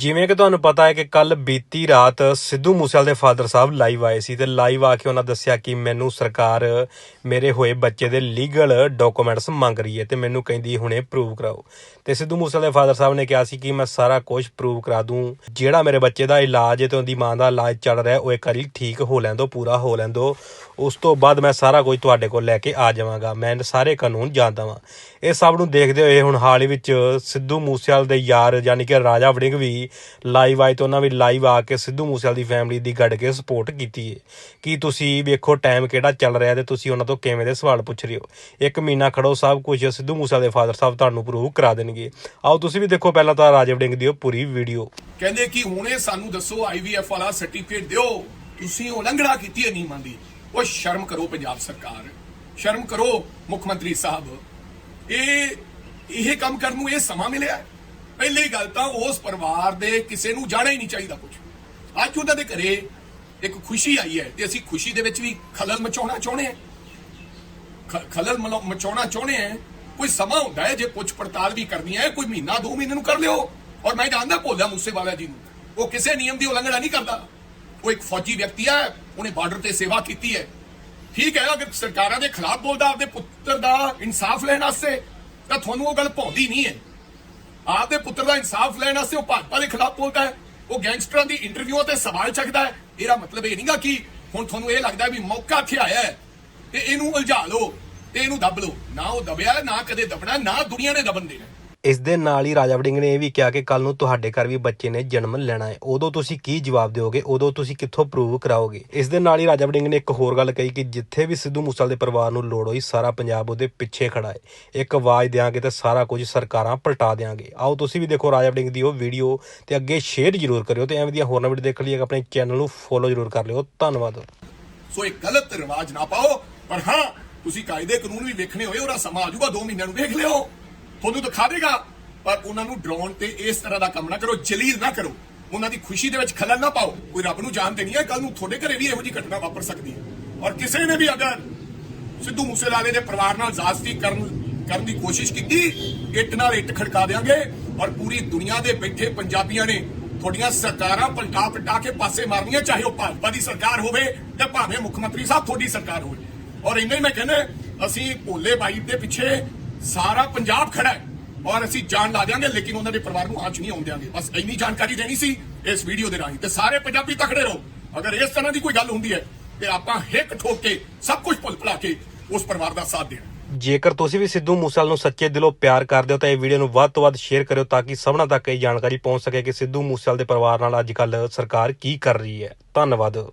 ਜਿਵੇਂ ਕਿ ਤੁਹਾਨੂੰ ਪਤਾ ਹੈ ਕਿ ਕੱਲ ਬੀਤੀ ਰਾਤ ਸਿੱਧੂ ਮੂਸੇਵਾਲ ਦੇ ਫਾਦਰ ਸਾਹਿਬ ਲਾਈਵ ਆਏ ਸੀ ਤੇ ਲਾਈਵ ਆ ਕੇ ਉਹਨਾਂ ਦੱਸਿਆ ਕਿ ਮੈਨੂੰ ਸਰਕਾਰ ਮੇਰੇ ਹੋਏ ਬੱਚੇ ਦੇ ਲੀਗਲ ਡਾਕੂਮੈਂਟਸ ਮੰਗ ਰਹੀ ਹੈ ਤੇ ਮੈਨੂੰ ਕਹਿੰਦੀ ਹੁਣੇ ਪ੍ਰੂਵ ਕਰਾਓ। ਤੇ ਸਿੱਧੂ ਮੂਸੇਵਾਲ ਦੇ ਫਾਦਰ ਸਾਹਿਬ ਨੇ ਕਿਹਾ ਸੀ ਕਿ ਮੈਂ ਸਾਰਾ ਕੁਝ ਪ੍ਰੂਵ ਕਰਾ ਦੂੰ। ਜਿਹੜਾ ਮੇਰੇ ਬੱਚੇ ਦਾ ਇਲਾਜ ਹੈ ਤੇ ਉਹਦੀ ਮਾਂ ਦਾ ਇਲਾਜ ਚੱਲ ਰਿਹਾ ਉਹ ਇੱਕ ਵਾਰੀ ਠੀਕ ਹੋ ਲੈਣ ਦਿਓ ਪੂਰਾ ਹੋ ਲੈਣ ਦਿਓ ਉਸ ਤੋਂ ਬਾਅਦ ਮੈਂ ਸਾਰਾ ਕੁਝ ਤੁਹਾਡੇ ਕੋਲ ਲੈ ਕੇ ਆ ਜਾਵਾਂਗਾ। ਮੈਂ ਸਾਰੇ ਕਾਨੂੰਨ ਜਾਣਦਾ ਵਾਂ। ਇਹ ਸਭ ਨੂੰ ਦੇਖਦੇ ਹੋਏ ਹੁਣ ਹਾਲ ਹੀ ਵਿੱਚ ਸਿੱਧੂ ਮੂਸੇਵਾਲ ਦੇ ਯਾਰ, ਯਾਨੀ ਕਿ ਰਾਜਾ ਵੜਿੰਗ ਵੀ ਲਾਈਵ ਆਏ ਤੇ ਉਹਨਾਂ ਵੀ ਲਾਈਵ ਆ ਕੇ ਸਿੱਧੂ ਮੂਸੇਵਾਲ ਦੀ ਫੈਮਿਲੀ ਦੀ ਗੱਡ ਕੇ ਸਪੋਰਟ ਕੀਤੀ ਹੈ ਕਿ ਤੁਸੀਂ ਵੇਖੋ ਟਾਈਮ ਕਿਹੜਾ ਚੱਲ ਰਿਹਾ ਤੇ ਤੁਸੀਂ ਉਹਨਾਂ ਤੋਂ ਕਿਵੇਂ ਦੇ ਸਵਾਲ ਪੁੱਛ ਰਹੇ ਹੋ? ਇੱਕ ਮਹੀਨਾ ਖੜੋ, ਸਭ ਕੁਝ ਸਿੱਧੂ ਮੂਸੇਵਾਲ ਦੇ ਫਾਦਰ ਸਾਹਿਬ ਤੁਹਾਨੂੰ ਪ੍ਰੂਵ ਕਰਾ ਦੇਣਗੇ। ਆਓ ਤੁਸੀਂ ਵੀ ਦੇਖੋ ਪਹਿਲਾਂ ਤਾਂ ਰਾਜਾ ਵੜਿੰਗ ਦੀ ਉਹ ਪੂਰੀ ਵੀਡੀਓ ਕਹਿੰਦੇ ਕਿ ਹੁਣੇ ਸਾਨੂੰ ਦੱਸੋ ਆਈਵੀਐਫ ਵਾਲਾ ਸਰਟੀਫਿਕੇਟ ਦਿਓ। ਤੁਸੀਂ ਉਲੰਘਣਾ ਕੀਤੀ ਹੈ ਨਿਯਮਾਂ ਦੀ। ਉਹ ਸ਼ਰਮ ਕਰੋ ਪੰਜਾਬ ਸਰਕਾਰ। ਸ਼ਰਮ ਕਰੋ ਮੁੱਖ ਮੰਤਰੀ ਸਾਹਿਬ। ਇਹ ਇਹ ਕੰਮ ਕਰਨ ਨੂੰ ਇਹ ਸਮਾਂ ਮਿਲਿਆ ਪਹਿਲੀ ਗੱਲ ਤਾਂ ਉਸ ਪਰਿਵਾਰ ਦੇ ਕਿਸੇ ਨੂੰ ਜਾਣਾ ਹੀ ਨਹੀਂ ਚਾਹੀਦਾ ਕੁਝ ਅੱਜ ਉਹਨਾਂ ਦੇ ਘਰੇ ਇੱਕ ਖੁਸ਼ੀ ਆਈ ਹੈ ਤੇ ਅਸੀਂ ਖੁਸ਼ੀ ਦੇ ਵਿੱਚ ਵੀ ਖਲਲ ਮਚਾਉਣਾ ਚਾਹੁੰਦੇ ਹਾਂ। ਖ- ਖਲਲ ਮਚਾਉਣਾ ਚਾਹੁੰਦੇ ਆ ਕੋਈ ਸਮਾਂ ਹੁੰਦਾ ਹੈ ਜੇ ਪੁੱਛ ਪੜਤਾਲ ਵੀ ਕਰਨੀ ਹੈ, ਕੋਈ ਮਹੀਨਾ, ਦੋ ਮਹੀਨੇ ਨੂੰ ਕਰ ਲਿਓ। ਔਰ ਮੈਂ ਜਾਣਦਾ ਭੋਲਾ ਮੂਸੇਵਾਲਾ ਜੀ ਨੂੰ, ਉਹ ਕਿਸੇ ਨਿਯਮ ਦੀ ਉਲੰਘਣਾ ਨਹੀਂ ਕਰਦਾ। ਉਹ ਇੱਕ ਫੌਜੀ ਵਿਅਕਤੀ ਹੈ, ਉਹਨੇ ਬਾਰਡਰ ਤੇ ਸੇਵਾ ਕੀਤੀ ਹੈ। ਠੀਕ ਹੈ, ਅਗਰ ਸਰਕਾਰਾਂ ਦੇ ਖਿਲਾਫ ਬੋਲਦਾ, ਆਪਦੇ ਪੁੱਤਰ ਦਾ ਇਨਸਾਫ ਲੈਣ ਵਾਸਤੇ, ਤਾਂ ਤੁਹਾਨੂੰ ਉਹ ਗੱਲ ਭੌਂਦੀ ਨਹੀਂ ਹੈ। ਆਪਦੇ ਪੁੱਤਰ ਦਾ ਇਨਸਾਫ ਲੈਣ ਵਾਸਤੇ ਉਹ ਭਾਜਪਾ ਦੇ ਖਿਲਾਫ ਬੋਲਦਾ ਹੈ। ਉਹ ਗੈਂਗਸਟਰਾਂ ਦੀ ਇੰਟਰਵਿਊਆਂ ਤੇ ਸਵਾਲ ਚੱਕਦਾ ਹੈ। ਇਹਦਾ ਮਤਲਬ ਇਹ ਨਹੀਂਗਾ ਕਿ ਹੁਣ ਤੁਹਾਨੂੰ ਇਹ ਲੱਗਦਾ ਵੀ ਮੌਕਾ ਇੱਥੇ ਆਇਆ ਹੈ ਤੇ ਇਹਨੂੰ ਉਲਝਾ ਲਓ ਤੇ ਇਹਨੂੰ ਦੱਬ ਲਓ। ਨਾ ਉਹ ਦਬਿਆ, ਨਾ ਕਦੇ ਦਬਣਾ, ਨਾ ਦੁਨੀਆ ਨੇ ਦਬਣ ਦੇਣਾ। ਇਸ ਦੇ ਨਾਲ ਹੀ ਰਾਜਾ ਵੜਿੰਗ ਨੇ ਇਹ ਵੀ ਕਿਹਾ ਕਿ ਕੱਲ ਨੂੰ ਤੁਹਾਡੇ ਘਰ ਵੀ ਬੱਚੇ ਨੇ ਜਨਮ ਲੈਣਾ ਹੈ। ਉਦੋਂ ਤੁਸੀਂ ਕੀ ਜਵਾਬ ਦਿਓਗੇ? ਉਦੋਂ ਤੁਸੀਂ ਕਿੱਥੋਂ ਪ੍ਰੂਵ ਕਰਾਓਗੇ? ਇਸ ਦੇ ਨਾਲ ਹੀ ਰਾਜਾ ਵੜਿੰਗ ਨੇ ਇੱਕ ਹੋਰ ਗੱਲ ਕਹੀ ਕਿ ਜਿੱਥੇ ਵੀ ਸਿੱਧੂ ਮੂਸੇਵਾਲ ਦੇ ਪਰਿਵਾਰ ਨੂੰ ਲੋੜ ਹੋਈ, ਸਾਰਾ ਪੰਜਾਬ ਉਹਦੇ ਪਿੱਛੇ ਖੜਾ ਹੈ। ਇੱਕ ਆਵਾਜ਼ ਦਿਆਂਗੇ ਤੇ ਸਾਰਾ ਕੁਝ ਸਰਕਾਰਾਂ ਪਲਟਾ ਦਿਆਂਗੇ। ਆਓ ਤੁਸੀਂ ਵੀ ਦੇਖੋ ਰਾਜਾ ਵੜਿੰਗ ਦੀ ਉਹ ਵੀਡੀਓ ਤੇ ਅੱਗੇ ਸ਼ੇਅਰ ਜ਼ਰੂਰ ਕਰਿਓ ਤੇ ਐਵੇਂ ਦੀਆਂ ਹੋਰ ਵੀਡੀਓ ਦੇਖਣ ਲਈ ਆਪਣੇ ਚੈਨਲ ਨੂੰ ਫੋਲੋ ਜ਼ਰੂਰ ਕਰ ਲਿਓ। ਧੰਨਵਾਦ। ਸੋ ਇਹ ਗਲਤ ਰਿਵਾਜ ਨਾ ਪਾਓ, ਪਰ ਹਾਂ, ਤੁਸੀਂ ਕਾਇਦੇ ਕਾਨੂੰਨ ਵੀ ਵੇਖਣੇ ਹੋਏ, ਉਹਦਾ ਸਮਾਂ ਆ ਜਾਊਗਾ 2 ਮਹੀਨਿਆਂ ਨੂੰ ਵੇਖ ਲਿਓ। ਤੁਹਾਨੂੰ ਦਿਖਾ ਦੇਗਾ। ਪਰ ਉਹਨਾਂ ਨੂੰ ਡਰਾਉਣ ਤੇ ਇਸ ਤਰ੍ਹਾਂ ਦਾ ਕੰਮ ਨਾ ਕਰੋ, ਜਲੀਲ ਨਾ ਕਰੋ। ਉਹਨਾਂ ਦੀ ਖੁਸ਼ੀ ਦੇ ਵਿੱਚ ਖਲਲ ਨਾ ਪਾਓ। ਕੋਈ ਰੱਬ ਨੂੰ ਜਾਣਦੇ ਨਹੀਂ ਹੈ ਕੱਲ ਨੂੰ ਤੁਹਾਡੇ ਘਰੇ ਵੀ ਇਹੋ ਜਿਹੀ ਘਟਨਾ ਵਾਪਰ ਸਕਦੀ ਹੈ। ਔਰ ਕਿਸੇ ਨੇ ਵੀ ਅਗਰ ਸਿੱਧੂ ਮੂਸੇਵਾਲੇ ਦੇ ਪਰਿਵਾਰ ਨਾਲ ਜ਼ਾਸਤੀ ਕਰਨ ਕਰਨ ਦੀ ਕੋਸ਼ਿਸ਼ ਕੀਤੀ, ਇੱਟ ਨਾਲ ਇੱਟ ਖੜਕਾ ਦੇਾਂਗੇ ਔਰ ਪੂਰੀ ਦੁਨੀਆ ਦੇ ਬੈਠੇ ਪੰਜਾਬੀਆਂ ਨੇ ਤੁਹਾਡੀਆਂ ਸਰਕਾਰਾਂ ਪਲਟਾ ਪਲਟਾ ਕੇ ਪਾਸੇ ਮਾਰਨੀਆਂ, ਚਾਹੇ ਉਹ ਭਾਜਪਾ ਦੀ ਸਰਕਾਰ ਹੋਵੇ ਜਾਂ ਭਾਵੇਂ ਮੁੱਖ ਮੰਤਰੀ ਸਾਹਿਬ ਤੁਹਾਡੀ ਸਰਕਾਰ ਹੋਵੇ। ਔਰ ਇੰਨਾ ਹੀ ਮੈਂ ਕਹਿੰਦਾ, ਅਸੀਂ ਭੋਲੇ ਬਾਈ ਦੇ ਪਿੱਛੇ ਸਾਰਾ ਪੰਜਾਬ ਖੜਾ ਹੈ। ਔਰ ਅਸੀਂ ਜਾਨ ਲਾ ਦਿਆਂਗੇ, ਲੇਕਿਨ ਉਹਨਾਂ ਦੇ ਪਰਿਵਾਰ ਨੂੰ ਆਂਚ ਨਹੀਂ ਆਉਣ ਦਿਆਂਗੇ। ਬਸ ਇੰਨੀ ਜਾਣਕਾਰੀ ਦੇਣੀ ਸੀ ਇਸ ਵੀਡੀਓ ਦੇ ਰਾਹੀਂ। ਤੇ ਸਾਰੇ ਪੰਜਾਬੀ ਤਕੜੇ ਰਹੋ। ਅਗਰ ਇਸ ਤਰ੍ਹਾਂ ਦੀ ਕੋਈ ਗੱਲ ਹੁੰਦੀ ਹੈ ਤੇ ਆਪਾਂ ਹਿੱਕ ਠੋਕ ਕੇ ਸਭ ਕੁਝ ਭੁੱਲ ਭੁਲਾ ਕੇ ਉਸ ਪਰਿਵਾਰ ਦਾ ਸਾਥ ਦੇਣਾ। ਜੇਕਰ ਤੁਸੀਂ ਵੀ ਸਿੱਧੂ ਮੂਸੇਵਾਲ ਨੂੰ ਸੱਚੇ ਦਿਲੋਂ ਪਿਆਰ ਕਰਦੇ ਹੋ, ਤਾਂ ਇਹ ਵੀਡੀਓ ਨੂੰ ਵੱਧ ਤੋਂ ਵੱਧ ਸ਼ੇਅਰ ਕਰਿਓ ਤਾਂ ਕਿ ਸਭਨਾਂ ਤੱਕ ਇਹ ਜਾਣਕਾਰੀ ਪਹੁੰਚ ਸਕੇ ਕਿ ਸਿੱਧੂ ਮੂਸੇਵਾਲ ਦੇ ਪਰਿਵਾਰ ਨਾਲ ਅੱਜ ਕੱਲ੍ਹ ਸਰਕਾਰ ਕੀ ਕਰ ਰਹੀ ਹੈ। ਧੰਨਵਾਦ।